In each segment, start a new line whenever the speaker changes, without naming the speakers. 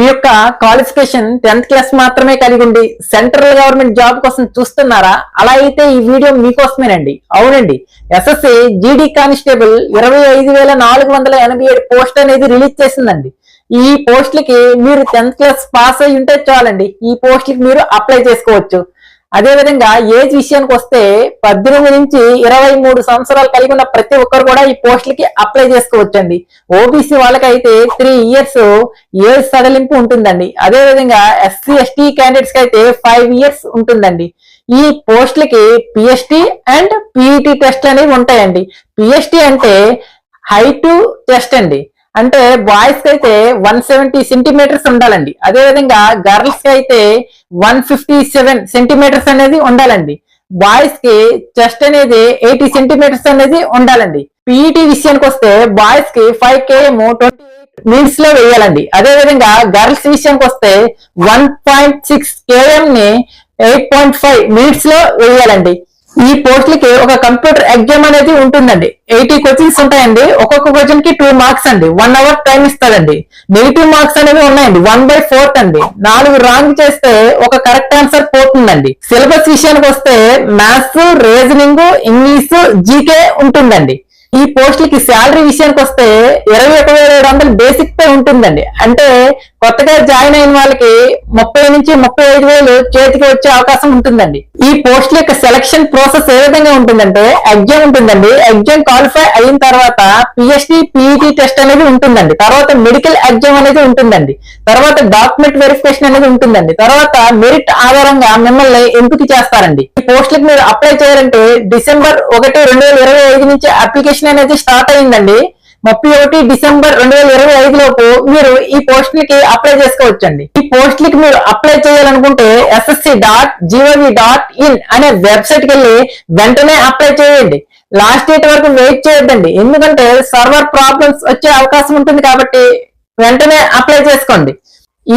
మీ యొక్క qualification tenth class మాత్రమే కలిగి ఉండి సెంట్రల్ గవర్నమెంట్ జాబ్ కోసం చూస్తున్నారా? అలా అయితే ఈ వీడియో మీకోసమేనండి. అవునండి. ఎస్ఎస్సి జీడీ కానిస్టేబుల్ ఇరవై ఐదు వేల నాలుగు వందల ఎనభై ఏడు పోస్ట్ అనేది రిలీజ్ చేసిందండి. ఈ పోస్ట్లకి మీరు టెన్త్ క్లాస్ పాస్ అయి ఉంటే చాలండి. ఈ పోస్టులకి మీరు అప్లై చేసుకోవచ్చు. అదేవిధంగా ఏజ్ విషయానికి వస్తే పద్దెనిమిది నుంచి ఇరవై మూడు సంవత్సరాలు కలిగి ఉన్న ప్రతి ఒక్కరు కూడా ఈ పోస్టులకి అప్లై చేసుకోవచ్చండి. ఓబీసీ వాళ్ళకైతే త్రీ ఇయర్స్ ఏజ్ సడలింపు ఉంటుందండి. అదే విధంగా ఎస్సీ ఎస్టీ క్యాండిడేట్స్కి అయితే ఫైవ్ ఇయర్స్ ఉంటుందండి. ఈ పోస్టులకి పిఎస్టీ అండ్ పిఈటి టెస్ట్ అనేవి ఉంటాయండి. పిఎస్టీ అంటే హైట్ టెస్ట్ అండి. అంటే బాయ్స్కి అయితే వన్ సెవెంటీ సెంటీమీటర్స్ ఉండాలండి. అదే విధంగా గర్ల్స్కి అయితే వన్ ఫిఫ్టీ సెవెన్ సెంటీమీటర్స్ అనేది ఉండాలండి. బాయ్స్కి చెస్ట్ అనేది ఎయిటీ సెంటీమీటర్స్ అనేది ఉండాలండి. పీఈటీ విషయానికి వస్తే బాయ్స్కి ఫైవ్ కేఎం ట్వంటీ మినిట్స్లో వేయాలండి. అదే విధంగా గర్ల్స్ విషయానికి వస్తే వన్ పాయింట్ సిక్స్ కేఎం ని ఎయిట్ పాయింట్ ఫైవ్ మినిట్స్లో వేయాలండి. ఈ పోస్టులకి ఒక కంప్యూటర్ ఎగ్జామ్ అనేది ఉంటుందండి. ఎయిటీ క్వశ్చన్స్ ఉంటాయండి. ఒక్కొక్క క్వశ్చన్కి టూ మార్క్స్ అండి. వన్ అవర్ టైం ఇస్తారండి నెగిటివ్ మార్క్స్ అనేవి ఉన్నాయండి. వన్ బై ఫోర్త్ అండి. నాలుగు రాంగ్ చేస్తే ఒక కరెక్ట్ ఆన్సర్ పోతుందండి. సిలబస్ విషయానికి వస్తే మ్యాథ్స్ రీజనింగ్ ఇంగ్లీష్ జీకే ఉంటుందండి. ఈ పోస్టులకి శాలరీ విషయానికి వస్తే ఇరవై ఒక వేల ఏడు వందలు బేసిక్ పే ఉంటుందండి. అంటే కొత్తగా జాయిన్ అయిన వాళ్ళకి ముప్పై నుంచి ముప్పై ఐదు వేలు చేతికి వచ్చే అవకాశం ఉంటుందండి. ఈ పోస్టుల యొక్క సెలక్షన్ ప్రాసెస్ ఏ విధంగా ఉంటుందంటే ఎగ్జామ్ ఉంటుందండి. ఎగ్జామ్ క్వాలిఫై అయిన తర్వాత పిహెచ్డి పీఈటీ టెస్ట్ అనేది ఉంటుందండి. తర్వాత మెడికల్ ఎగ్జామ్ అనేది ఉంటుందండి. తర్వాత డాక్యుమెంట్ వెరిఫికేషన్ అనేది ఉంటుందండి. తర్వాత మెరిట్ ఆధారంగా మిమ్మల్ని ఎంపిక చేస్తారండి. ఈ పోస్టులకు మీరు అప్లై చేయాలంటే డిసెంబర్ ఒకటి రెండు వేల ఇరవై ఐదు నుంచి అప్లికేషన్ అనేది స్టార్ట్ అయిందండి. ముప్పై ఒకటి డిసెంబర్ రెండు వేల ఇరవై ఐదు లోపు మీరు ఈ పోస్టులకి అప్లై చేసుకోవచ్చండి. ఈ పోస్టులకి మీరు అప్లై చేయాలనుకుంటే SSC dot GOV dot in అనే వెబ్సైట్కి వెళ్ళి వెంటనే అప్లై చేయండి. లాస్ట్ డేట్ వరకు వెయిట్ చేయొద్దండి. ఎందుకంటే సర్వర్ ప్రాబ్లమ్స్ వచ్చే అవకాశం ఉంటుంది కాబట్టి వెంటనే అప్లై చేసుకోండి.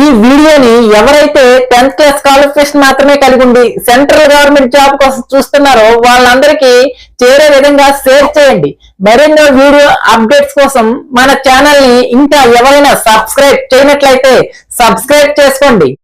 ఈ వీడియోని ఎవరైతే టెన్త్ క్లాస్ క్వాలిఫికేషన్ మాత్రమే కలిగి ఉండి సెంట్రల్ గవర్నమెంట్ జాబ్ కోసం చూస్తున్నారో వాళ్ళందరికీ చేరే విధంగా షేర్ చేయండి. మరెన్నో వీడియో అప్డేట్స్ కోసం మన ఛానల్ని ఇంకా ఎవరైనా సబ్స్క్రైబ్ చేయనట్లయితే సబ్స్క్రైబ్ చేసుకోండి.